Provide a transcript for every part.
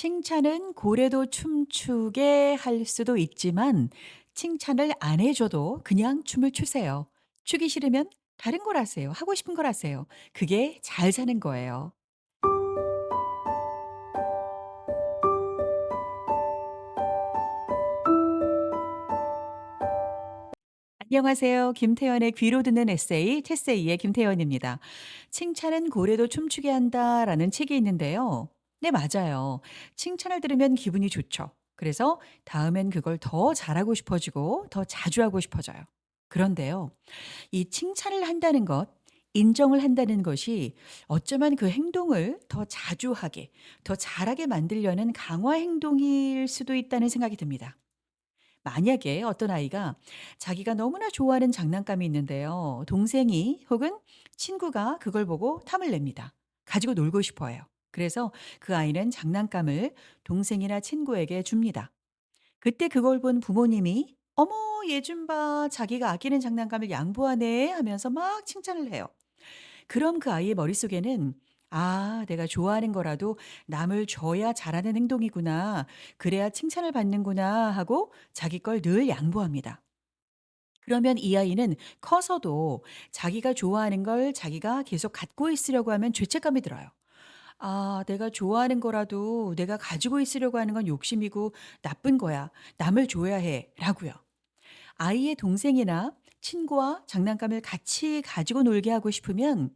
칭찬은 고래도 춤추게 할 수도 있지만 칭찬을 안 해 줘도 그냥 춤을 추세요. 추기 싫으면 다른 걸 하세요. 하고 싶은 걸 하세요. 그게 잘 사는 거예요. 안녕하세요. 김태현의 귀로 듣는 에세이 테세이의 김태현입니다. "칭찬은 고래도 춤추게 한다."라는 책이 있는데요. 네 맞아요. 칭찬을 들으면 기분이 좋죠. 그래서 다음엔 그걸 더 잘하고 싶어지고 더 자주 하고 싶어져요. 그런데요. 이 칭찬을 한다는 것, 인정을 한다는 것이 어쩌면 그 행동을 더 자주 하게, 더 잘하게 만들려는 강화 행동일 수도 있다는 생각이 듭니다. 만약에 어떤 아이가 자기가 너무나 좋아하는 장난감이 있는데요. 동생이 혹은 친구가 그걸 보고 탐을 냅니다. 가지고 놀고 싶어 해요. 그래서 그 아이는 장난감을 동생이나 친구에게 줍니다. 그때 그걸 본 부모님이 "어머 얘 좀 봐. 자기가 아끼는 장난감을 양보하네." 하면서 막 칭찬을 해요. 그럼 그 아이의 머릿속에는 '아 내가 좋아하는 거라도 남을 줘야 잘하는 행동이구나. 그래야 칭찬을 받는구나.' 하고 자기 걸 늘 양보합니다. 그러면 이 아이는 커서도 자기가 좋아하는 걸 자기가 계속 갖고 있으려고 하면 죄책감이 들어요. ' 아 내가 좋아하는 거라도 내가 가지고 있으려고 하는 건 욕심이고 나쁜 거야. 남을 줘야 해.'라고요. 아이의 동생이나 친구와 장난감을 같이 가지고 놀게 하고 싶으면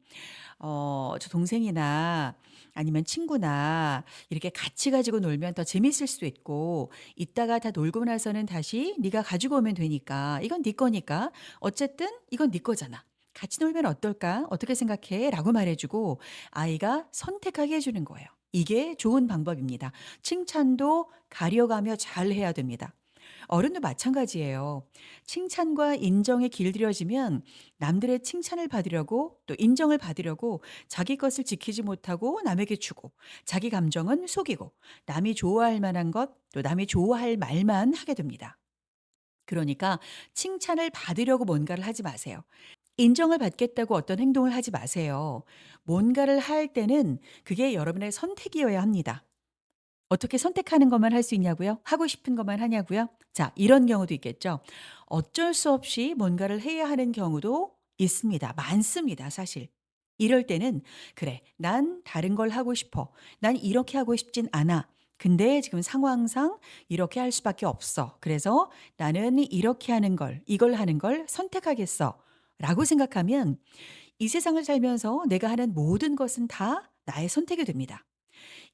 어 저 동생이나 아니면 친구나 이렇게 같이 가지고 놀면 더 재밌을 수도 있고 이따가 다 놀고 나서는 다시 네가 가지고 오면 되니까 이건 네 거니까 어쨌든 이건 네 거잖아. 같이 놀면 어떨까? 어떻게 생각해? 라고 말해 주고 아이가 선택하게 해 주는 거예요. 이게 좋은 방법입니다. 칭찬도 가려가며 잘 해야 됩니다. 어른도 마찬가지예요. 칭찬과 인정에 길들여지면 남들의 칭찬을 받으려고 또 인정을 받으려고 자기 것을 지키지 못하고 남에게 주고 자기 감정은 속이고 남이 좋아할 만한 것 또 남이 좋아할 말만 하게 됩니다. 그러니까 칭찬을 받으려고 뭔가를 하지 마세요. 인정을 받겠다고 어떤 행동을 하지 마세요. 뭔가를 할 때는 그게 여러분의 선택이어야 합니다. 어떻게 선택하는 것만 할 수 있냐고요? 하고 싶은 것만 하냐고요? 자, 이런 경우도 있겠죠. 어쩔 수 없이 뭔가를 해야 하는 경우도 있습니다. 많습니다, 사실. 이럴 때는 '그래. 난 다른 걸 하고 싶어. 난 이렇게 하고 싶진 않아. 근데 지금 상황상 이렇게 할 수밖에 없어. 그래서 나는 이렇게 하는 걸, 이걸 하는 걸 선택하겠어.' 라고 생각하면 이 세상을 살면서 내가 하는 모든 것은 다 나의 선택이 됩니다.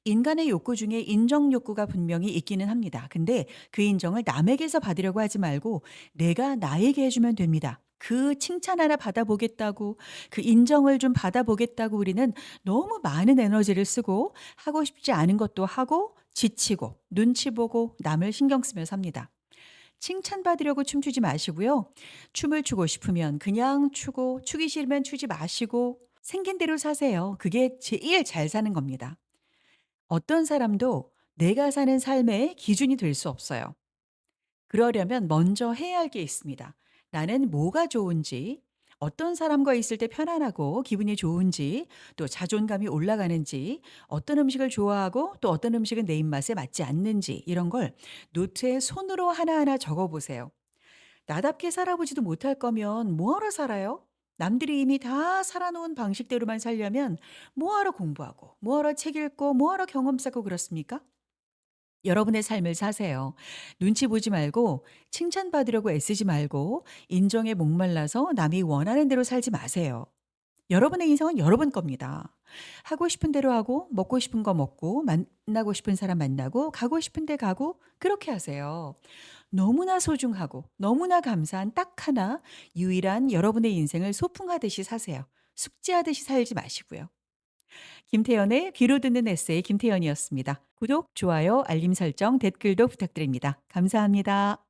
인간의 욕구 중에 인정 욕구가 분명히 있기는 합니다. 근데 그 인정을 남에게서 받으려고 하지 말고 내가 나에게 해 주면 됩니다. 그 칭찬 하나 받아보겠다고 그 인정을 좀 받아보겠다고 우리는 너무 많은 에너지를 쓰고 하고 싶지 않은 것도 하고 지치고 눈치 보고 남을 신경 쓰며 삽니다. 칭찬받으려고 춤추지 마시고요. 춤을 추고 싶으면 그냥 추고 추기 싫으면 추지 마시고 생긴 대로 사세요. 그게 제일 잘 사는 겁니다. 어떤 사람도 내가 사는 삶의 기준이 될 수 없어요. 그러려면 먼저 해야 할 게 있습니다. 나는 뭐가 좋은지, 어떤 사람과 있을 때 편안하고 기분이 좋은지, 또 자존감이 올라가는지, 어떤 음식을 좋아하고 또 어떤 음식은 내 입맛에 맞지 않는지, 이런 걸 노트에 손으로 하나하나 적어 보세요. 나답게 살아보지도 못할 거면 뭐하러 살아요? 남들이 이미 다 살아놓은 방식대로만 살려면 뭐하러 공부하고, 뭐하러 책 읽고, 뭐하러 경험 쌓고 그렇습니까? 여러분의 삶을 사세요. 눈치 보지 말고, 칭찬받으려고 애쓰지 말고, 인정에 목말라서 남이 원하는 대로 살지 마세요. 여러분의 인생은 여러분 겁니다. 하고 싶은 대로 하고, 먹고 싶은 거 먹고, 만나고 싶은 사람 만나고, 가고 싶은 데 가고, 그렇게 하세요. 너무나 소중하고, 너무나 감사한 딱 하나, 유일한 여러분의 인생을 소풍하듯이 사세요. 숙제하듯이 살지 마시고요. 김태현의 귀로 듣는 에세이 김태현이었습니다. 구독, 좋아요, 알림 설정, 댓글도 부탁드립니다. 감사합니다.